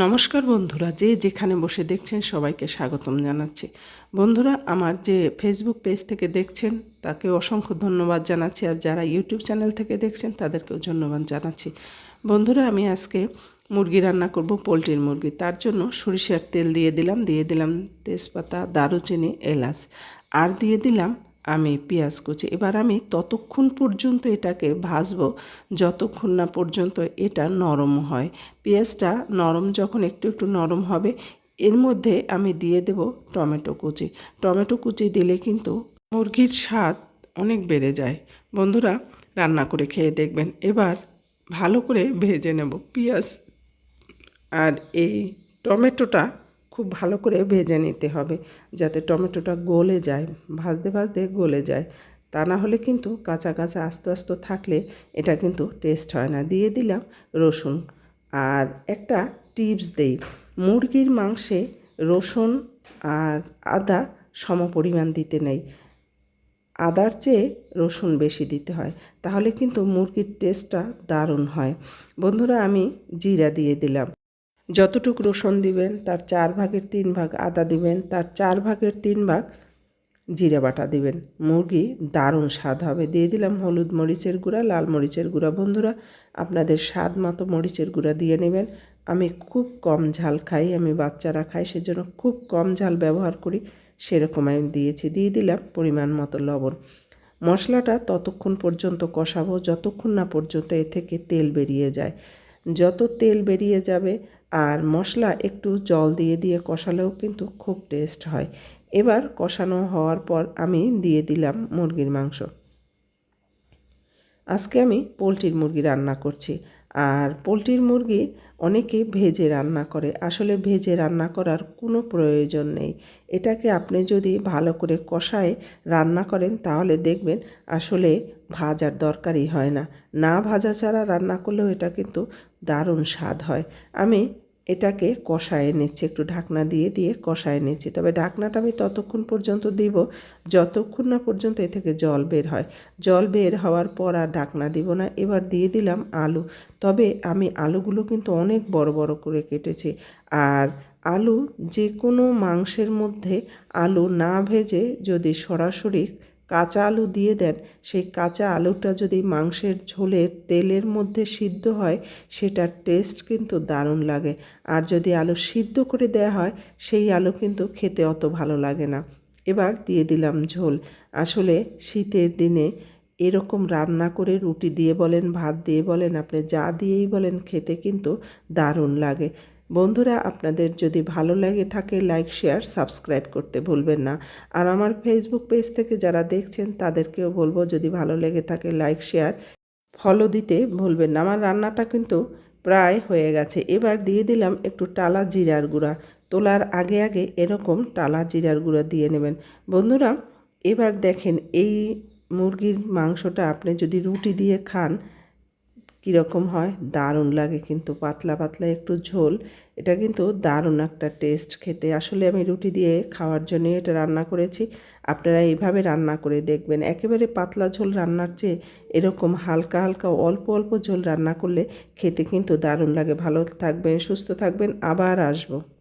নমস্কার বন্ধুরা, যে যেখানে বসে দেখছেন সবাইকে স্বাগতম জানাচ্ছি। বন্ধুরা, আমার যে ফেসবুক পেজ থেকে দেখছেন, তাকে অসংখ্য ধন্যবাদ জানাচ্ছি আর যারা ইউটিউব চ্যানেল থেকে দেখছেন, তাদেরকেও ধন্যবাদ জানাচ্ছি। বন্ধুরা, আমি আজকে মুরগি রান্না করব, পোলট্রির মুরগি। তার জন্য সরিষার তেল দিয়ে দিলাম দিয়ে দিলাম তেজপাতা, দারুচিনি, এলাচ। আর দিয়ে দিলাম আমি পেঁয়াজ কুচি। এবার আমি ততক্ষণ পর্যন্ত এটাকে ভাজবো, যতক্ষণ না পর্যন্ত এটা নরম হয়। পেঁয়াজটা নরম যখন একটু একটু নরম হবে, এর মধ্যে আমি দিয়ে দেব টমেটো কুচি। টমেটো কুচি দিলে কিন্তু মুরগির স্বাদ অনেক বেড়ে যায়। বন্ধুরা, রান্না করে খেয়ে দেখবেন। এবার ভালো করে ভেজে নেব পেঁয়াজ আর এই টমেটোটা। খুব ভালো করে ভেজে নিতে হবে যাতে টমেটোটা গলে যায়, ভাজতে ভাজতে গলে যায়। তা না হলে কিন্তু কাঁচা কাঁচা আস্তে আস্তে থাকলে এটা কিন্তু টেস্ট হয় না। দিয়ে দিলাম রসুন। আর একটা টিপস দেই, মুরগির মাংসে রসুন আর আদা সম পরিমাণ দিতে নেই। আদার চেয়ে রসুন বেশি দিতে হয়, তাহলে কিন্তু মুরগির টেস্টটা দারুণ হয়। বন্ধুরা, আমি জিরা দিয়ে দিলাম। যতটুকু রসুন দিবেন, তার চার ভাগের তিন ভাগ আদা দিবেন, তার চার ভাগের তিন ভাগ জিরে বাটা দিবেন। মুরগি দারুণ স্বাদ হবে। দিয়ে দিলাম হলুদ মরিচের গুঁড়া, লাল মরিচের গুঁড়া। বন্ধুরা, আপনাদের স্বাদ মতো মরিচের গুঁড়া দিয়ে নেবেন। আমি খুব কম ঝাল খাই, আমি বাচ্চারা খাই সেজন্য খুব কম ঝাল ব্যবহার করি, সেরকম আমি দিয়েছি। দিয়ে দিলাম পরিমাণ মতো লবণ। মশলাটা ততক্ষণ পর্যন্ত কষাবো, যতক্ষণ না পর্যন্ত এ থেকে তেল বেরিয়ে যায়। যত তেল বেরিয়ে যাবে আর মশলা একটু জল দিয়ে দিয়ে কষালেও কিন্তু খুব টেস্ট হয়। এবার কষানো হওয়ার পর আমি দিয়ে দিলাম মুরগির মাংস। আজকে আমি পোলট্রির মুরগি রান্না করছি। আর পোলট্রির মুরগি অনেকে ভেজে রান্না করে। আসলে ভেজে রান্না করার কোনো প্রয়োজন নেই। এটাকে আপনি যদি ভালো করে কষায় রান্না করেন তাহলে দেখবেন আসলে ভাজার দরকারই হয় না। না ভাজা ছাড়া রান্না করলেও এটা কিন্তু দারুণ স্বাদ হয়। আমি এটাকে কষায় নিচ্ছি, একটু ঢাকনা দিয়ে দিয়ে কষায় নিচ্ছি। তবে ঢাকনাটা আমি ততক্ষণ পর্যন্ত দিব, যতক্ষণ না পর্যন্ত এ থেকে জল বের হয়। জল বের হওয়ার পর আর ঢাকনা দিব না। এবার দিয়ে দিলাম আলু। তবে আমি আলুগুলো কিন্তু অনেক বড় বড় করে কেটেছি। আর আলু যে কোনো মাংসের মধ্যে আলু না ভেজে যদি সরাসরি কাঁচা আলু দিয়ে দেন। সেই কাঁচা আলুটা যদি মাংসের ঝোলের তেলের মধ্যে সিদ্ধ হয়, সেটার টেস্ট কিন্তু দারুণ লাগে। আর যদি আলু সিদ্ধ করে দেওয়া হয়, সেই আলু কিন্তু খেতে অত ভালো লাগে না। এবার দিয়ে দিলাম ঝোল। আসলে শীতের দিনে এরকম রান্না করে রুটি দিয়ে বলেন, ভাত দিয়ে বলেন, আপনি যা দিয়েই বলেন, খেতে কিন্তু দারুণ লাগে। বন্ধুরা, আপনাদের যদি ভালো লাগে থাকে লাইক শেয়ার সাবস্ক্রাইব করতে ভুলবেন না। আর আমার ফেসবুক পেজ থেকে যারা দেখছেন, তাদেরকেও বলব, যদি ভালো লেগে থাকে লাইক শেয়ার ফলো দিতে ভুলবেন না। আমার রান্নাটা কিন্তু প্রায় হয়ে গেছে। এবার দিয়ে দিলাম একটু টালা জিরার গুঁড়া। তোলার আগে আগে এরকম টালা জিরার গুঁড়া দিয়ে নেবেন। বন্ধুরা, এবার দেখেন, এই মুরগির মাংসটা আপনি যদি রুটি দিয়ে খান কীরকম হয়? দারুণ লাগে কিন্তু, পাতলা পাতলা একটু ঝোল। এটা কিন্তু দারুণ একটা টেস্ট খেতে। আসলে আমি রুটি দিয়ে খাওয়ার জন্য এটা রান্না করেছি। আপনারা এইভাবে রান্না করে দেখবেন। একেবারে পাতলা ঝোল রান্নার চেয়ে এরকম হালকা হালকা অল্প অল্প ঝোল রান্না করলে খেতে কিন্তু দারুণ লাগে। ভালো থাকবেন, সুস্থ থাকবেন। আবার আসব।